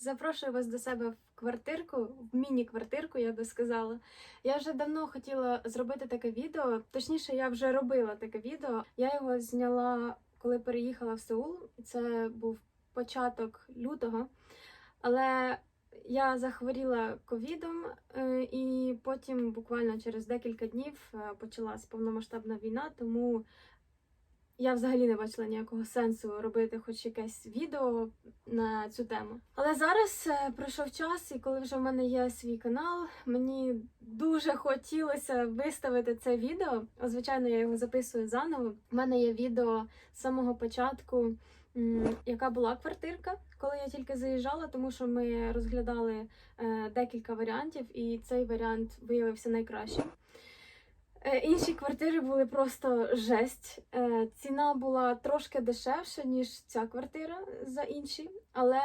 Запрошую вас до себе в квартирку, в міні-квартирку, я би сказала. Я вже давно хотіла зробити таке відео. Точніше, я вже робила таке відео. Я його зняла, коли переїхала в Сеул. Це був початок лютого. Але я захворіла ковідом, е, і потім, буквально через декілька днів, е, почалась повномасштабна війна, тому я взагалі не бачила ніякого сенсу робити хоч якесь відео на цю тему. Але зараз е, пройшов час, і коли вже в мене є свій канал, мені дуже хотілося виставити це відео. Звичайно, я його записую заново. У мене є відео з самого початку, яка була квартирка, коли я тільки заїжджала, тому що ми розглядали е, декілька варіантів, і цей варіант виявився найкращим. Е, Інші квартири були просто жесть. Е, Ціна була трошки дешевша, ніж ця квартира за інші, але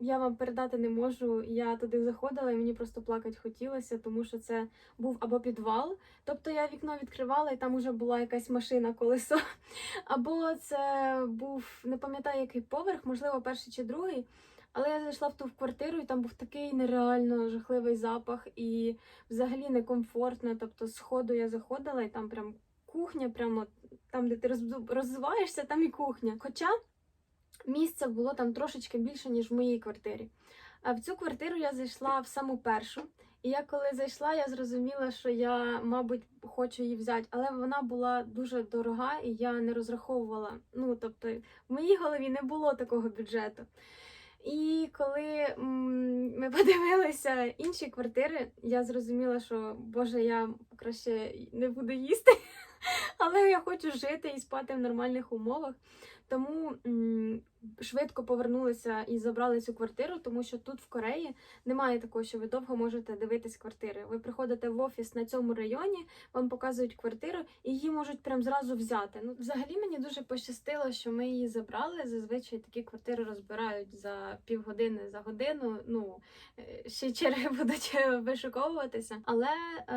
я вам передати не можу. Я туди заходила і мені просто плакати хотілося, тому що це був або підвал. Тобто я вікно відкривала і там уже була якась машина колесо. Або це був не пам'ятаю, який поверх, можливо, перший чи другий. Але я зайшла в ту квартиру, і там був такий нереально жахливий запах і взагалі некомфортно. Тобто, з ходу я заходила, і там прям кухня, прямо там, де ти розвиваєшся, там і кухня. Хоча місця було там трошечки більше, ніж в моїй квартирі. А в цю квартиру я зайшла в саму першу. І я коли зайшла, я зрозуміла, що я, мабуть, хочу її взяти, але вона була дуже дорога, і я не розраховувала. Ну, тобто, в моїй голові не було такого бюджету. І коли ми подивилися інші квартири, я зрозуміла, що Боже, я краще не буду їсти, але я хочу жити і спати в нормальних умовах. Тому швидко повернулися і забрали цю квартиру, тому що тут в Кореї немає такого, що ви довго можете дивитись квартири. Ви приходите в офіс на цьому районі, вам показують квартиру, і її можуть прям зразу взяти. Ну, взагалі мені дуже пощастило, що ми її забрали. Зазвичай такі квартири розбирають за півгодини, за годину. Ну е, ще черги будуть вишуковуватися. Але е,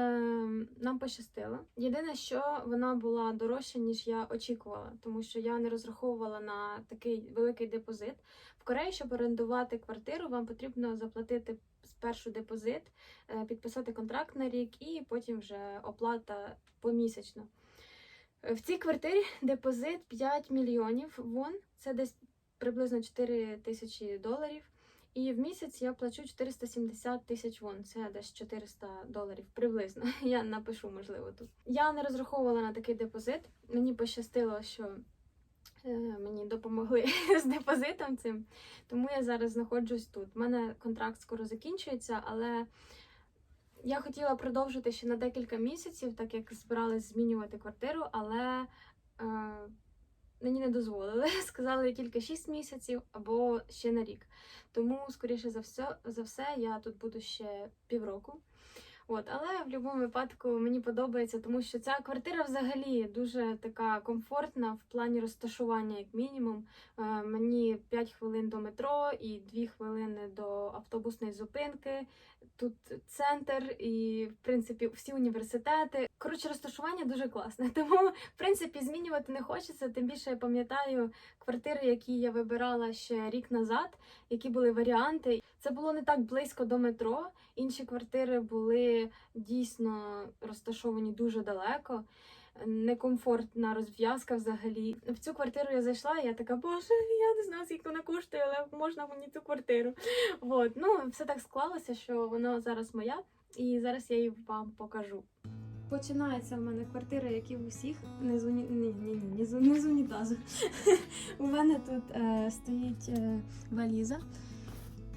нам пощастило. Єдине, що вона була дорожча, ніж я очікувала, тому що я не розраховувала на такий великий депозит. В Кореї, щоб орендувати квартиру, вам потрібно заплатити спершу депозит, е, підписати контракт на рік і потім вже оплата помісячно. Е, В цій квартирі депозит 5 мільйонів вон, це десь приблизно 4 тисячі доларів. І в місяць я плачу 470 тисяч вон, це десь 400 доларів приблизно. Я напишу, можливо, тут. Я не розраховувала на такий депозит. Мені пощастило, що мені допомогли з депозитом цим, тому я зараз знаходжусь тут. У мене контракт скоро закінчується, але я хотіла продовжити ще на декілька місяців, так як збиралась змінювати квартиру, але е, мені не дозволили. Сказали тільки 6 місяців або ще на рік. Тому, скоріше за все, за все, я тут буду ще півроку. От, але в будь-якому випадку мені подобається, тому що ця квартира взагалі дуже така комфортна в плані розташування, як мінімум. Е, мені 5 хвилин до метро і 2 хвилини до автобусної зупинки. Тут центр і, в принципі, всі університети. Коротше, розташування дуже класне. Тому, в принципі, змінювати не хочеться. Тим більше я пам'ятаю квартири, які я вибирала ще рік назад, які були варіанти. Це було не так близько до метро. Інші квартири були дійсно розташовані дуже далеко. Некомфортна розв'язка взагалі. В цю квартиру я зайшла, і я така, боже, я не знаю, скільки вона коштує, але можна мені цю квартиру. От. Ну, все так склалося, що вона зараз моя, і зараз я її вам покажу. Починається в мене квартира, як і в усіх, не з, уні... ні, ні, ні, не з, унітазу. У мене тут е, стоїть е, валіза.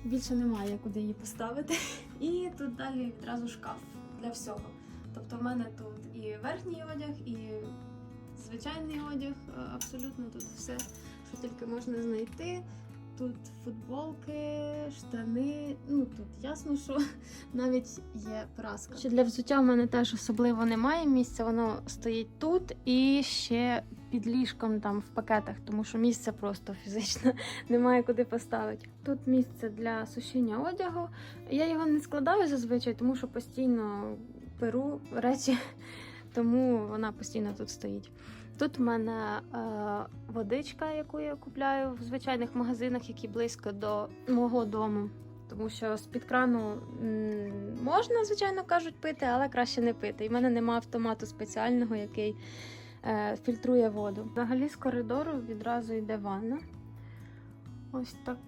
Більше немає куди її поставити. І тут далі відразу шкаф для всього. Тобто в мене тут і верхній одяг, і звичайний одяг. е, Абсолютно тут все, що тільки можна знайти. Тут футболки, штани. Ну тут ясно, що навіть є праска. Ще для взуття в мене теж особливо немає місця. Воно стоїть тут і ще під ліжком там в пакетах, тому що місця просто фізично немає куди поставити. Тут місце для сушіння одягу. Я його не складаю зазвичай, тому що постійно беру речі, тому вона постійно тут стоїть. Тут в мене е, водичка, яку я купляю в звичайних магазинах, які близько до мого дому. Тому що з-під крану можна, звичайно кажуть, пити, але краще не пити. І в мене немає автомату спеціального, який е, фільтрує воду. Взагалі з коридору відразу йде ванна. Ось так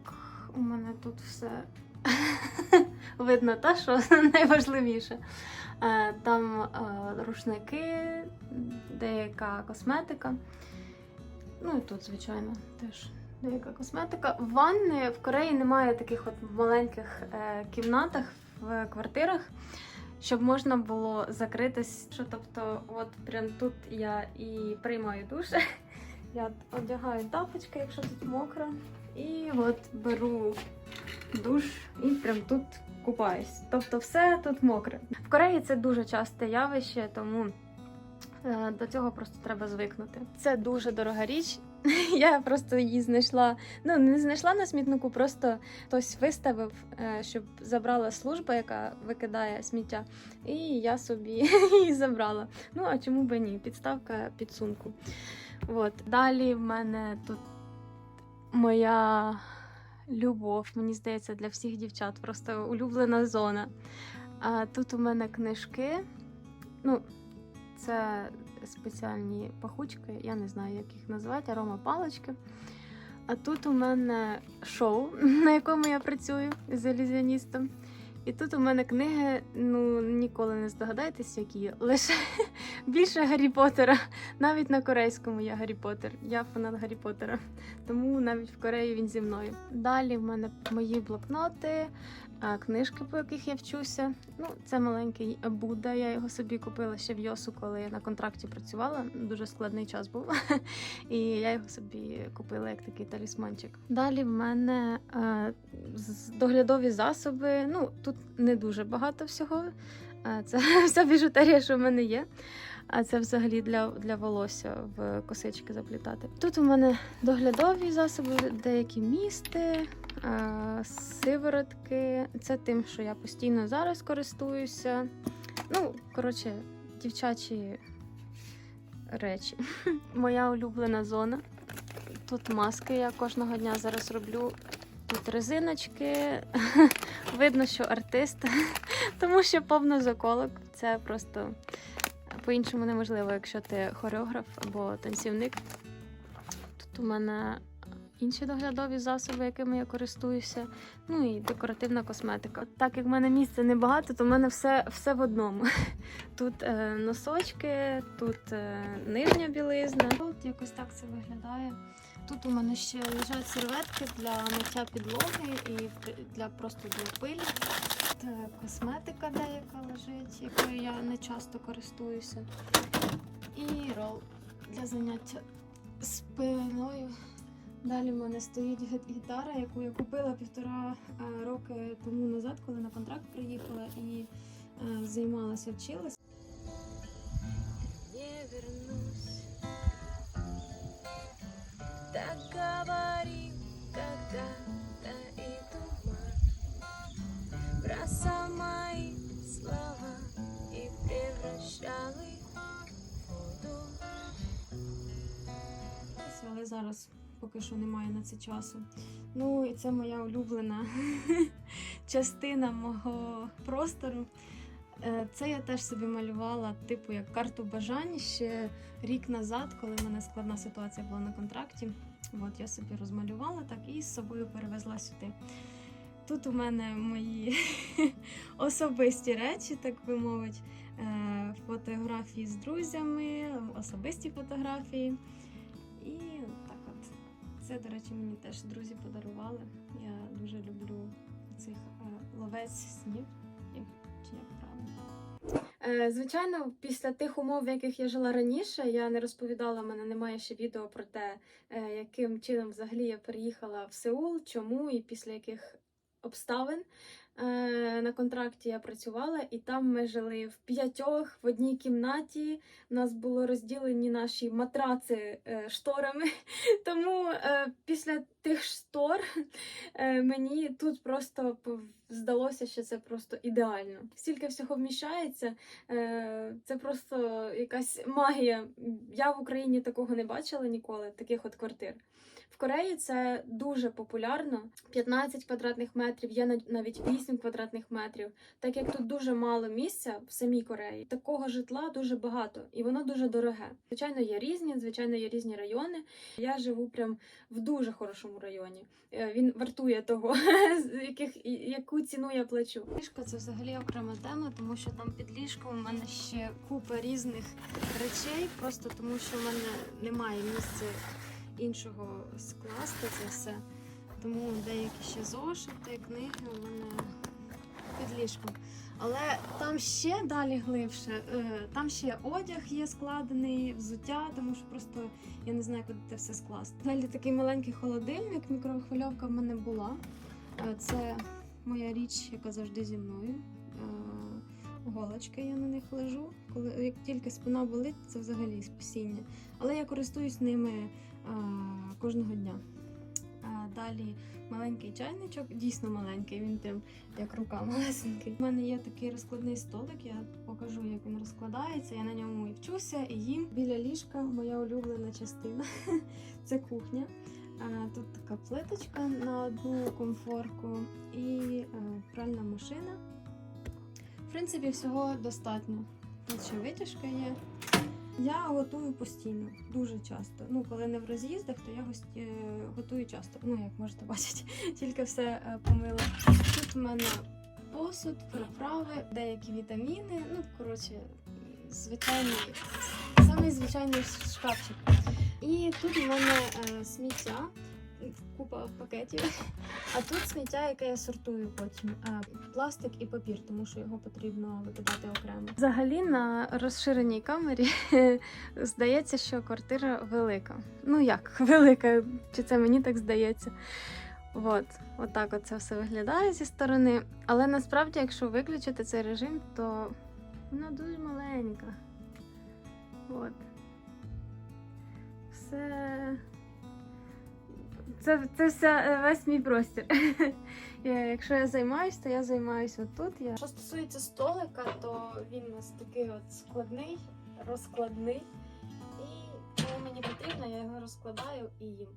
у мене тут все видно, та що найважливіше. Е, Там е, рушники, деяка косметика. Ну і тут, звичайно, теж деяка косметика. Ванни в Кореї немає таких от маленьких е, кімнатах в квартирах, щоб можна було закритись. Що, тобто, от прям тут я і приймаю душ. Я одягаю тапочки, якщо тут мокро. І от беру душ і прям тут купаюсь. Тобто все тут мокре. В Кореї це дуже часте явище, тому е, до цього просто треба звикнути. Це дуже дорога річ. Я просто її знайшла. Ну не знайшла на смітнику, просто хтось виставив, е, щоб забрала служба, яка викидає сміття, і я собі її забрала. Ну а чому би ні? Підставка під сумку. От. Далі в мене тут моя любов, мені здається, для всіх дівчат. Просто улюблена зона. А тут у мене книжки. Ну, це спеціальні пахучки, я не знаю, як їх називати, арома палочки. А тут у мене шоу, на якому я працюю з ілюзіоністом. І тут у мене книги, ну ніколи не здогадаєтесь, які лише більше Гаррі Поттера. Навіть на корейському я Гаррі Поттер. Я фанат Гаррі Поттера. Тому навіть в Кореї він зі мною. Далі в мене мої блокноти, а, книжки, по яких я вчуся. Ну, це маленький Будда. Я його собі купила ще в Йосу, коли я на контракті працювала. Дуже складний час був. І я його собі купила як такий талісманчик. Далі в мене е, доглядові засоби. Ну, тут не дуже багато всього. Е, Це вся біжутерія, що в мене є. А це взагалі для, для волосся в косички заплітати. Тут у мене доглядові засоби, деякі місти, сиворотки. Це тим, що я постійно зараз користуюся. Ну, коротше, дівчачі речі. Моя улюблена зона. Тут маски я кожного дня зараз роблю. Тут резиночки. Видно, що артист, тому що повно заколок. Це просто по-іншому неможливо, якщо ти хореограф або танцівник. Тут у мене інші доглядові засоби, якими я користуюся. Ну і декоративна косметика. Так як в мене місця небагато, то в мене все, все в одному. Тут е, носочки, тут е, нижня білизна. Тут якось так це виглядає. Тут у мене ще лежать серветки для миття підлоги і для просто для пилі. Тут е, косметика деяка лежить, якою я не часто користуюся. І рол для заняття спиною. Далі в мене стоїть гітара, яку я купила півтора е, роки тому назад, коли на контракт приїхала і е, займалася, вчилася. не вернусь. Так говорил когда-то и туман. Бросал мои слова и превращал их в воду. але зараз поки що немає на це часу. Ну і це моя улюблена частина мого простору. Е, Це я теж собі малювала, типу, як карту бажань ще рік назад, коли в мене складна ситуація була на контракті. От я собі розмалювала так і з собою перевезла сюди. Тут у мене мої особисті речі, так би мовити, е, фотографії з друзями, особисті фотографії. Це, до речі, мені теж друзі подарували. Я дуже люблю цих е, ловець снів. Чи як правильно? Е, звичайно, після тих умов, в яких я жила раніше, я не розповідала, в мене немає ще відео про те, е, яким чином взагалі я переїхала в Сеул, чому і після яких обставин. Е, На контракті я працювала, і там ми жили в п'ятьох в одній кімнаті. У нас було розділені наші матраци е, шторами. Тому е, після тих штор мені тут просто здалося, що це просто ідеально. Стільки всього вміщається, це просто якась магія. Я в Україні такого не бачила ніколи, таких от квартир. Кореї це дуже популярно. 15 квадратних метрів, є нав- навіть 8 квадратних метрів. Так як тут дуже мало місця в самій Кореї, такого житла дуже багато, і воно дуже дороге. Звичайно, є різні, звичайно, є різні райони. Я живу прям в дуже хорошому районі. Е, Він вартує того, яких яку ціну я плачу. Ліжко це взагалі окрема тема, тому що там під ліжком у мене ще купа різних речей, просто тому що в мене немає місця іншого скласти це все. Тому деякі ще зошити, книги у мене під ліжком. Але там ще далі глибше. е, Там ще одяг є складений, взуття, тому що просто я не знаю, куди це все скласти. Далі такий маленький холодильник, мікрохвильовка в мене була. Е, Це моя річ, яка завжди зі мною. Е, Голочки я на них лежу. Коли як тільки спина болить, це взагалі спасіння. Але я користуюсь ними кожного дня. Далі маленький чайничок, дійсно маленький, він прям як рука малесенький. У мене є такий розкладний столик, я покажу, як він розкладається. Я на ньому і вчуся, і їм. Біля ліжка моя улюблена частина це кухня. Тут така плиточка на одну комфорку і е, пральна машина. В принципі, всього достатньо. Тут ще витяжка є. Я готую постійно, дуже часто. Ну, коли не в роз'їздах, то я гості- е, готую часто. Ну, як можете бачити, тільки все е, помила. Тут в мене посуд, приправи, деякі вітаміни. Ну, коротше, звичайний, самий звичайний шкафчик. І тут в мене е, сміття, купа пакетів. А тут сміття, яке я сортую потім. Е, пластик і папір, тому що його потрібно викидати окремо. Взагалі на розширеній камері здається, що квартира велика. Ну як велика, чи це мені так здається? От, от це все виглядає зі сторони. Але насправді, якщо виключити цей режим, то вона дуже маленька. От. Все. Це, це вся, е, весь мій простір. Якщо я займаюсь, то я займаюся отут. Я... Що стосується столика, то він у нас такий от складний, розкладний. І коли мені потрібно, я його розкладаю і їм.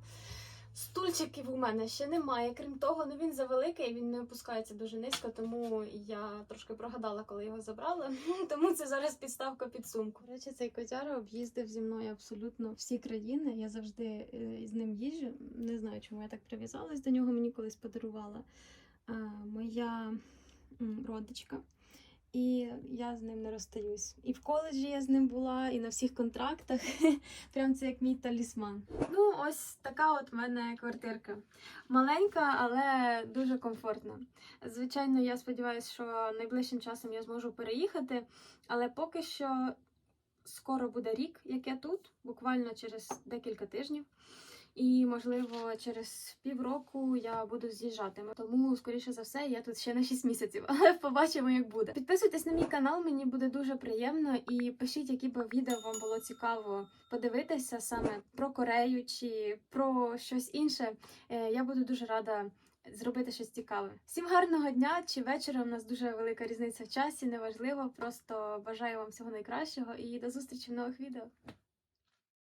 Стульчиків у мене ще немає. Крім того, ну він завеликий, він не опускається дуже низько, тому я трошки прогадала, коли його забрала. Тому це зараз підставка під сумку. До речі, цей котяра об'їздив зі мною абсолютно всі країни. Я завжди е, з ним їжджу. Не знаю, чому я так прив'язалась до нього. Мені колись подарувала моя родичка. І я з ним не розстаюсь. І в коледжі я з ним була, і на всіх контрактах. Прям це як мій талісман. Ну, ось така от в мене квартирка. Маленька, але дуже комфортна. Звичайно, я сподіваюся, що найближчим часом я зможу переїхати, але поки що скоро буде рік, як я тут, буквально через декілька тижнів. І, можливо, через півроку я буду з'їжджати. Тому, скоріше за все, я тут ще на 6 місяців, але побачимо, як буде. Підписуйтесь на мій канал, мені буде дуже приємно. І пишіть, які б відео вам було цікаво подивитися саме про Корею чи про щось інше. Е, Я буду дуже рада зробити щось цікаве. Всім гарного дня чи вечора. У нас дуже велика різниця в часі, неважливо. Просто бажаю вам всього найкращого і до зустрічі в нових відео.